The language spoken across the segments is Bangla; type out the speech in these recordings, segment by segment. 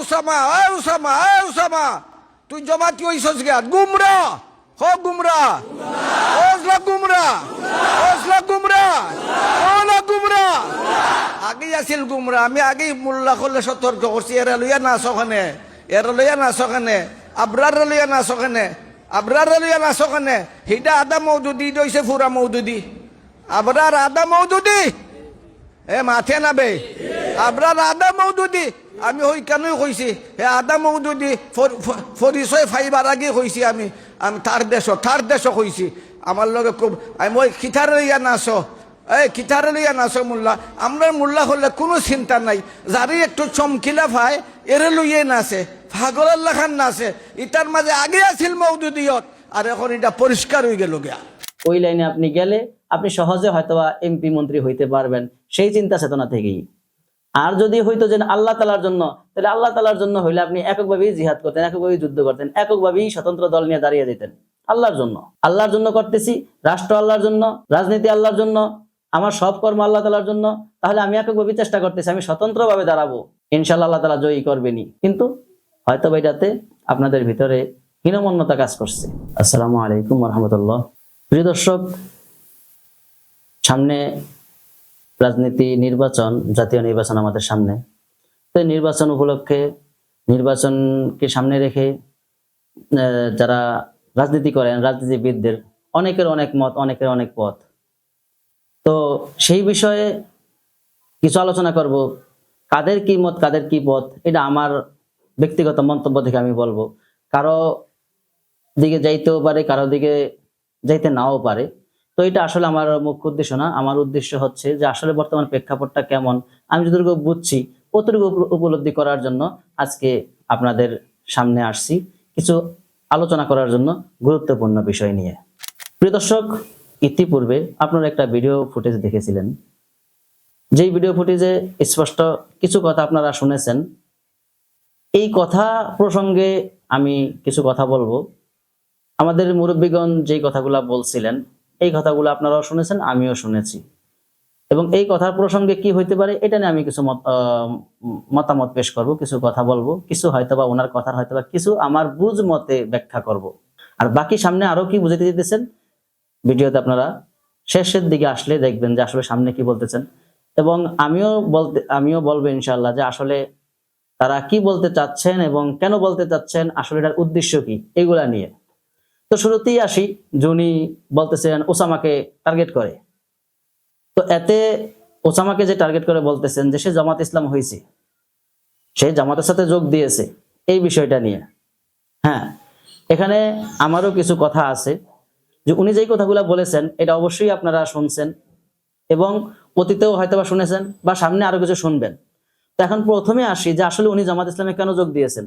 উসামা এ উসামা এ উসামা তুই জমাতি হইছস গিয়া। গুমরা, হ গুমরা। ওসলা গুমরা। ওসলা গুমরা। ওলা গুমরা। আগেই আছিল গুমরা, আমি আগেই মোল্লা করলে সতর্ক করছি। এরা লইয়া না সখানে এরা লইয়া না সখানে আবরার লইয়া না সখানে আবরার লইয়া না সখানে হিটা আদা মৌদুদি দইছে, ফুরা মৌদুদি। আবরার আদা মৌদুদি। এ মাথে নাবে। আবরার আদা মৌদুদি। আমি হই কেনই কইছি? হে আদা মৌদুদি ফর- ফ- পরিচয় ফাইবার আগে কইছি আমি আমি তার দেশ তার দেশ কইছি। আমার লগে খুব, আমি ওই খিথার লইয়া নাচ। এই খিথার লইয়া নাচ মোল্লা আমরা মোল্লা হলে কোনো চিন্তা নাই। যারই একটু চমকিলা ভাই, এরে লইয়ে নাচে পাগলের খান নাচে। ইটার মাঝে আগে আছিল মৌদুদিয়ত আর এখন এটা পরিষ্কার হয়ে গেল গিয়া। ওই লাইনে আপনি গেলে আপনি সহজে হয়তোবা এমপি মন্ত্রী হইতে পারবেন। সেই চিন্তা চেতনা থেকেই। আর যদি হইতো যে আল্লাহ তালার জন্য, তাহলে আল্লাহ তালার জন্য হইলে আপনি এককভাবেই জিহাদ করতেন, এককভাবেই যুদ্ধ করতেন, এককভাবেই স্বতন্ত্র দল নিয়ে দাঁড়িয়ে যেতেন। আল্লাহর জন্য। আল্লাহর জন্য করতেছি, রাষ্ট্র আল্লাহর জন্য, রাজনীতি আল্লাহর জন্য, আমার সব কর্ম আল্লাহ তালার জন্য, তাহলে আমি এককভাবে চেষ্টা করতেছি, আমি স্বতন্ত্রভাবে দাঁড়াবো। ইনশাল্লাহ আল্লাহ তালা জয়ী করবেনি কিন্তু হয়তো বা এটাতে আপনাদের ভিতরে হীনমন্যতা কাজ করছে। আসসালামু আলাইকুম রহমতুল্লাহ। প্রিয় দর্শক, সামনে রাজনীতি, নির্বাচন, জাতীয় নির্বাচন আমাদের সামনে। তো নির্বাচন উপলক্ষে, নির্বাচনকে সামনে রেখে যারা রাজনীতি করেন, রাজনীতিবিদদের, অনেকের অনেক মত, অনেকের অনেক পথ। তো সেই বিষয়ে কিছু আলোচনা করব। কাদের কি মত, কাদের কি পথ, এটা আমার ব্যক্তিগত মন্তব্য থেকে আমি বলব। কারও দিকে যাইতেও পারে, কারও দিকে যাইতে নাও পারে। তো এটা আসলে আমার মুখ্য উদ্দেশ্য না। আমার উদ্দেশ্য হচ্ছে যে আসলে বর্তমান প্রেক্ষাপটটা কেমন, আমি যতটুকু বুঝছি অতটুকু উপ- উপলব্ধি করার জন্য আজকে আপনাদের সামনে আসছি কিছু আলোচনা করার জন্য গুরুত্বপূর্ণ বিষয় নিয়ে। প্রিয় দর্শক, ইতিপূর্বে আপনারা একটা ভিডিও ফুটেজ দেখেছিলেন। যেই ভিডিও ফুটেজে স্পষ্ট কিছু কথা আপনারা শুনেছেন। এই কথা প্রসঙ্গে আমি কিছু কথা বলব। আমাদের মুরব্বীগণ যেই কথাগুলা বলছিলেন এই কথাগুলো আপনারাও শুনেছেন, আমিও শুনেছি। এবং এই কথার প্রসঙ্গে কি হইতে পারে, এটা নিয়ে আমি কিছু মতামত পেশ করব, কিছু কথা বলব, কিছু হয়তোবা ওনার কথার হয়তোবা কিছু আমার বুঝ মতে ব্যাখ্যা করব। আর বাকি সামনে আরও কি বুঝাতে দিতেছেন ভিডিওতে আপনারা শেষের দিকে আসলে দেখবেন যে আসলে সামনে কি বলতেছেন। এবং আমিও বলতে, আমিও বলব ইনশাল্লাহ যে আসলে তারা কি বলতে চাচ্ছেন এবং কেন বলতে চাচ্ছেন, আসলে এটার উদ্দেশ্য কি, এগুলা নিয়ে। তো শুরুতেই আসি জুনি বলতেছেন ওসামাকে টার্গেট করে। তো এতে ওসামাকে যে টার্গেট করে বলতেছেন যে সে জামাত ইসলাম হয়েছে, সে জামাতের সাথে যোগ দিয়েছে, এই বিষয়টা নিয়ে। হ্যাঁ এখানে আমারও কিছু কথা আছে, যে উনি যেই কথাগুলো বলেছেন, এটা অবশ্যই আপনারা শুনছেন এবং অতীতেও হয়তোবা শুনেছেন বা সামনে আরও কিছু শুনবেন। তো এখন প্রথমে আসি যে আসলে উনি জামাত ইসলামে কেন যোগ দিয়েছেন?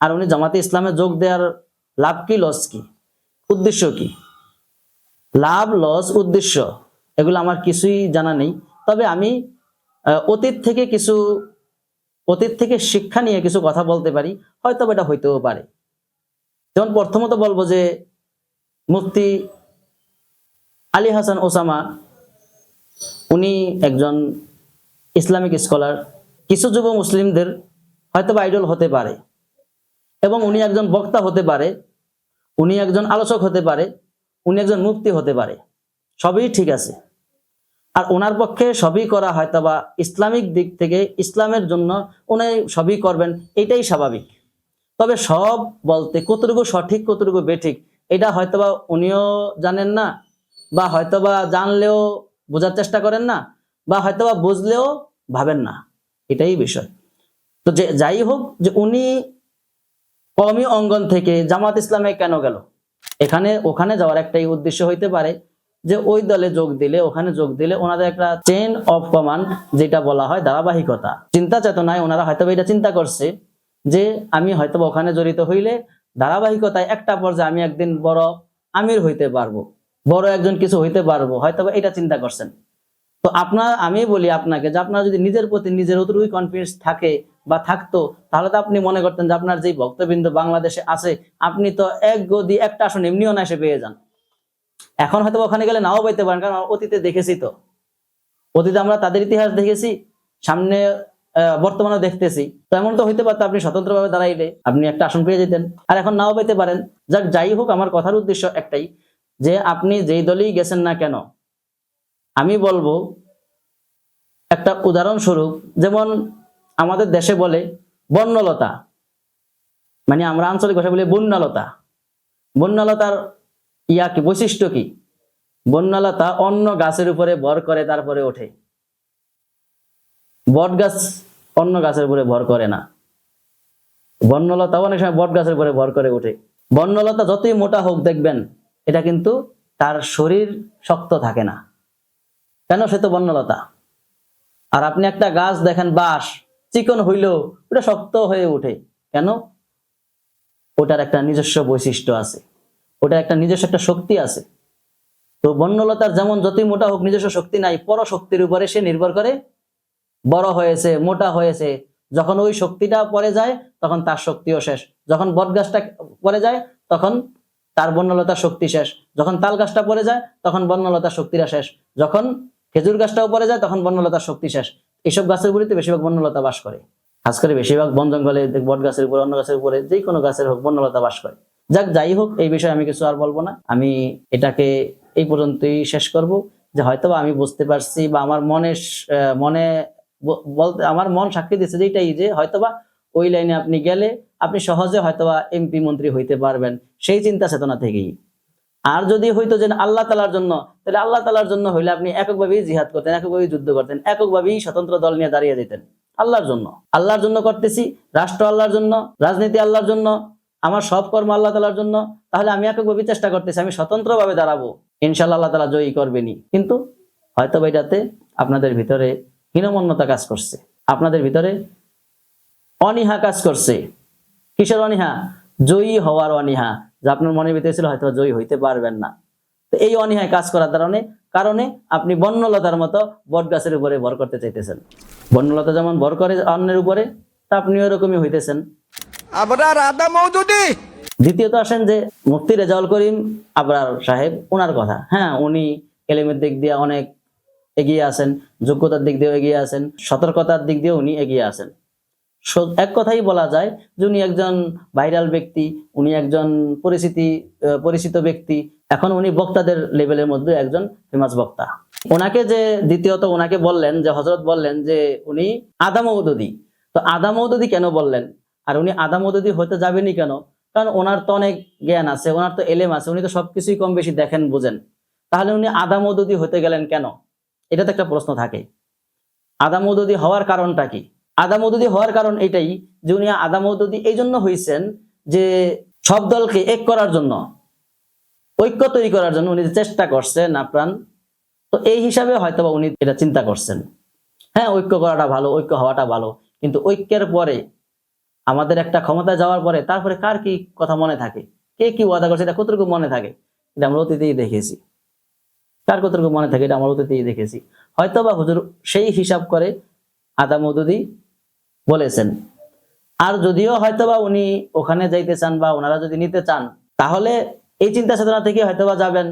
আর উনি জামাতে ইসলামে যোগ দেওয়ার লাভ কি লস কি? উদ্দেশ্য কি? লাভ লস উদ্দেশ্য, এগুলো আমার কিছুই জানা নেই। তবে আমি অতীত থেকে কিছু, অতীত থেকে শিক্ষা নিয়ে কিছু কথা বলতে পারি হয়তো এটা হইতেও পারে। যেমন প্রথমত বলব যে, মুফতি আলী হাসান ওসামা, উনি একজন ইসলামিক স্কলার। কিছু যুব মুসলিমদের হয়তো আইডল হতে পারে। এবং উনি একজন বক্তা হতে পারে, উনি একজন আলোচক হতে পারে, উনি একজন মুক্তি হতে পারে। সবই ঠিক আছে। আর ওনার পক্ষে সবই করা হয়তো বা ইসলামিক দিক থেকে ইসলামের জন্য উনি সবই করবেন, এটাই স্বাভাবিক। তবে সব বলতে কতটুকু সঠিক, কতটুকু বেঠিক, এটা হয়তোবা উনিও জানেন না, বা হয়তোবা জানলেও বোঝার চেষ্টা করেন না, বা হয়তোবা বুঝলেও ভাবেন না, এটাই বিষয়। তো যে যাই হোক, যে উনি কমি অঙ্গন থেকে জামাত ইসলামে কেন গেল? এখানে, ওখানে যাওয়ার একটাই উদ্দেশ্য হইতে পারে যে ওই দলে যোগ দিলে, ওখানে যোগ দিলে ওনাদের একটা চেন অফ কমান্ড যেটা বলা হয় ধারাবাহিকতা। চিন্তা চেতনায় ওনারা হয়তো এটা চিন্তা করছে যে আমি হয়তো ওখানে জড়িত হইলে ধারাবাহিকতায় একটা পর্যায়ে আমি একদিন বড় আমির হইতে পারব, বড় একজন কিছু হইতে পারব হয়তো এটা চিন্তা করছেন। তো আপনার, আমি বলি আপনাকে যে আপনার যদি নিজের প্রতি নিজের অতটুকুই কনফিডেন্স থাকে বা থাকতো, তাহলে তো আপনি মনে করতেন যে আপনার যেই ভক্তবৃন্দ বাংলাদেশে আছে, আপনি তো এক গদি একটা আসন এমনিও না এসে পেয়ে যান। এখন হয়তো ওখানে গেলে নাও পাইতে পারেন, কারণ অতীতে দেখেছি তো। অতীতে আমরা তাদের ইতিহাস দেখেছি, সামনে বর্তমানে দেখতেছি। তো এমন তো হইতে পারতো, আপনি স্বতন্ত্রভাবে দাঁড়াইলে আপনি একটা আসন পেয়ে যেতেন। আর এখন নাও পেতে পারেন। যাক, যাই হোক, আমার কথার উদ্দেশ্য একটাই, যে আপনি যেই দলেই গেছেন না কেন, আমি বলব একটা উদাহরণস্বরূপ, যেমন আমাদের দেশে বলে বন্যলতা মানে আমরা আঞ্চলিক ভাষায় বলি বন্যালতা বন্যালতার ইয়া কি, বৈশিষ্ট্য কি? বন্যালতা অন্য গাছের উপরে ভর করে, তারপরে ওঠে। বট গাছ অন্য গাছের উপরে ভর করে না। বন্যলতা অনেক সময় বট গাছের উপরে ভর করে ওঠে। বন্যলতা যতই মোটা হোক, দেখবেন, এটা কিন্তু তার শরীর শক্ত থাকে না। কেন সে তো বন্যলতা আর আপনি একটা গাছ দেখেন বাঁশ চিকন হইলেও ওটা শক্ত হয়ে ওঠে। কেন? ওটার একটা নিজস্ব বৈশিষ্ট্য আছে। ওটার একটা নিজস্ব একটা শক্তি আছে। তো বন্যলতার যেমন যতই মোটা হোক, নিজস্ব শক্তি নাই, পরশক্তির উপরে সে নির্ভর করে। বড় হয়েছে, মোটা হয়েছে, যখন ওই শক্তিটা পরে যায়, তখন তার শক্তিও শেষ। যখন বট গাছটা পরে যায়, তখন তার বন্যলতার শক্তি শেষ। যখন তাল গাছটা পরে যায়, তখন বন্যলতার শক্তিটা শেষ। যখন খেজুর গাছটাও পরে যায়, তখন বন্যলতার শক্তি শেষ। এইসব গাছের উপরেতে বেশিরভাগ বন্যলতা বাস করে। খাস করে বেশিরভাগ বন জঙ্গলে বট গাছের উপরে, অন্য গাছের উপরে, যে কোনো গাছের হোক বন্যলতা বাস করে। যাক, যাই হোক, এই বিষয়ে আমি কিছু আর বলব না। আমি এটাকে এই পর্যন্তই শেষ করব, যে হয়তোবা আমি বুঝতে পারছি বা আমার মনে মনে বলতে, আমার মন সাক্ষী দিচ্ছে যে এটাই যে হয়তোবা ওই লাইনে আপনি গেলে আপনি সহজে হয়তোবা এমপি মন্ত্রী হইতে পারবেন। সেই চিন্তা চেতনা থেকেই। আর যদি হইতো যে আল্লাহ তালার জন্য, তাহলে আল্লাহ তালার জন্য হইলে আপনি এককভাবেই জিহাদ করতেন, এককভাবেই যুদ্ধ করতেন, এককভাবেই স্বতন্ত্র দল নিয়ে দাঁড়িয়ে যেতেন। আল্লাহর জন্য। আল্লাহর জন্য করতেছি, রাষ্ট্র আল্লাহর জন্য, রাজনীতি আল্লাহর জন্য, আমার সব কর্ম আল্লাহ তালার জন্য, তাহলে আমি এককভাবে চেষ্টা করতেছি, আমি স্বতন্ত্রভাবে দাঁড়াবো। ইনশাল্লাহ আল্লাহ তালা জয়ী করবেনি কিন্তু হয়তো বা এটাতে আপনাদের ভিতরে হীনমন্যতা কাজ করছে। আপনাদের ভিতরে অনীহা কাজ করছে। কিসের অনীহা? জয়ী হওয়ার অনীহা। যে আপনার মনে ভিতরে ছিল হয়তো জয়ী হইতে পারবেন না। তো এই অনীহায় কাজ করার কারণে কারণে আপনি বন্যলতার মতো বট গাছের উপরে ভর করতে চাইতেছেন। বন্যলতা যেমন ভর করে অন্যের উপরে তা আপনি ওরকমই হইতেছেন। আবরার আদা মৌদুদি! দ্বিতীয়ত আসেন যে মুফতি রেজাউল করিম আবরার সাহেব ওনার কথা। হ্যাঁ উনি এলেমের দিক দিয়ে অনেক এগিয়ে আছেন যোগ্যতার দিক দিয়েও এগিয়ে আছেন সতর্কতার দিক দিয়ে উনি এগিয়ে আছেন। এক কথাই বলা যায় যে উনি একজন ভাইরাল ব্যক্তি, উনি একজন পরিচিতি পরিচিত ব্যক্তি। এখন উনি বক্তাদের লেভেলের মধ্যে একজন ফেমাস বক্তা। ওনাকে যে দ্বিতীয়ত ওনাকে বললেন, যে হজরত বললেন যে উনি আদামৌদদি তো আদামৌদদি কেন বললেন? আর উনি আদামৌদদি হতে যাবেনই কেন? কারণ ওনার তো অনেক জ্ঞান আছে, ওনার তো এলেম আছে, উনি তো সবকিছুই কম বেশি দেখেন, বুঝেন। তাহলে উনি আদামৌদদি হতে গেলেন কেন? এটা তো একটা প্রশ্ন থাকে। আদামৌদদি হওয়ার কারণটা কি? আদামৌদদি হওয়ার কারণ এটাই যে উনি আদামৌদদি এই জন্য হয়েছেন যে সব দলকে এক করার জন্য, ঐক্য তৈরি করার জন্য উনি চেষ্টা করছেন আপ্রাণ, তো এই হিসাবে হয়তোবা উনি এটা চিন্তা করছেন। হ্যাঁ ঐক্য করাটা ভালো, ঐক্য হওয়াটা ভালো, কিন্তু ঐক্যের পরে, আমাদের একটা ক্ষমতা যাওয়ার পরে তারপরে কার কি কথা মনে থাকে? কে কি ওয়াদা করছে এটা কতটুকু মনে থাকে? এটা আমরা অতীতেই দেখেছি। কার কতটুকু মনে থাকে এটা আমরা অতীতেই দেখেছি। হয়তো বা হুজুর সেই হিসাব করে আদা মদুদি বলেছেন। আর যদিও হয়তোবা উনি ওখানে যাইতে চান বা ওনারা যদি নিতে চান, তাহলে এই চিন্তা চেতনা থেকে হয়তোবা যাবেন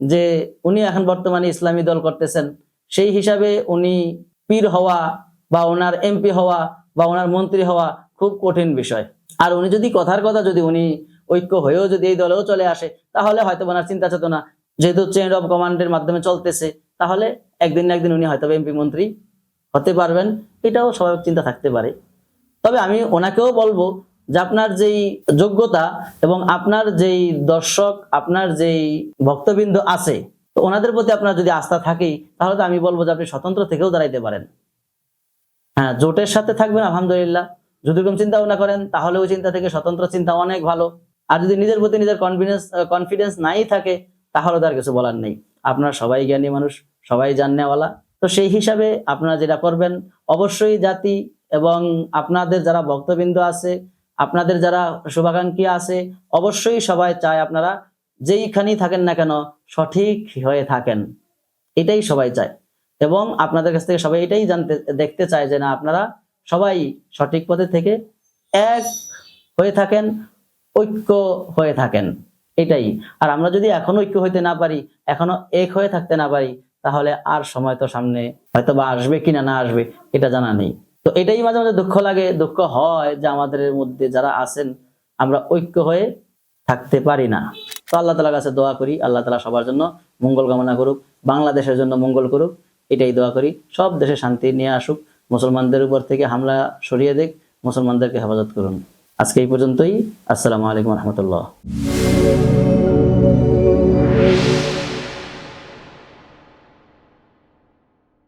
যে উনি এখন বর্তমানে ইসলামী দল করতেছেন। সেই হিসাবে উনি পীর হওয়া বা ওনার এমপি হওয়া বা ওনার মন্ত্রী হওয়া খুব কঠিন বিষয়। আর উনি যদি কথার কথা যদি উনি ঐক্য হয়েও যদি এই দলেও চলে আসে, তাহলে হয়তো ওনার চিন্তা চেতনা যেহেতু চেইন অফ কমান্ডের মাধ্যমে চলতেছে, তাহলে একদিন না একদিন উনি হয়তো এমপি, মন্ত্রী হতে পারবেন, এটাও স্বাভাবিক চিন্তা থাকতে পারে। তবে আমি ওনাকেও বলব যে আপনার যেই যোগ্যতা এবং আপনার যেই দর্শক, আপনার যেই ভক্তবৃন্দ আছে, তো ওনাদের প্রতি আপনার যদি আস্থা থাকে তাহলে তো আমি বলব যে আপনি স্বতন্ত্র থেকেও দাঁড়াইতে পারেন। হ্যাঁ জোটের সাথে থাকবেন, আলহামদুলিল্লাহ। যদি এরকম চিন্তা ভাবনা করেন, তাহলে ওই চিন্তা থেকে স্বতন্ত্র চিন্তা অনেক ভালো। আর যদি নিজের প্রতি নিজের কনফিডেন্স কনফিডেন্স নাই থাকে, তাহলে তার কিছু বলার নেই। আপনারা সবাই জ্ঞানী মানুষ, সবাই জানেওয়ালা তো সেই হিসাবে আপনারা যেটা করবেন, অবশ্যই জাতি এবং আপনাদের যারা ভক্তবৃন্দ আছে, আপনাদের যারা শুভাকাঙ্ক্ষী আছে, অবশ্যই সবাই চায় আপনারা যেইখানেই থাকেন না কেন সঠিক হয়ে থাকেন। এটাই সবাই চায় এবং আপনাদের কাছ থেকে সবাই এটাই জানতে, দেখতে চায় যে না, আপনারা সবাই সঠিক পথে থেকে এক হয়ে থাকেন, ঐক্য হয়ে থাকেন। এটাই। আর আমরা যদি এখনও ঐক্য হইতে না পারি, এখনও এক হয়ে থাকতে না পারি তাহলে আর সময় তো সামনে হয়তো বা আসবে কিনা না আসবে, এটা জানা নেই। তো এটাই মাঝে মাঝে দুঃখ লাগে, দুঃখ হয় যে আমাদের মধ্যে যারা আছেন, আমরা ঐক্য হয়ে থাকতে পারি না। তো আল্লাহ তালার কাছে দোয়া করি, আল্লাহ তালা সবার জন্য মঙ্গল কামনা করুক, বাংলাদেশের জন্য মঙ্গল করুক, এটাই দোয়া করি। সব দেশে শান্তি নিয়ে আসুক, মুসলমানদের উপর থেকে হামলা সরিয়ে দেখ মুসলমানদেরকে হেফাজত করুন। আজকে এই পর্যন্তই, আসসালামু আলাইকুম রহমতুল্লাহ।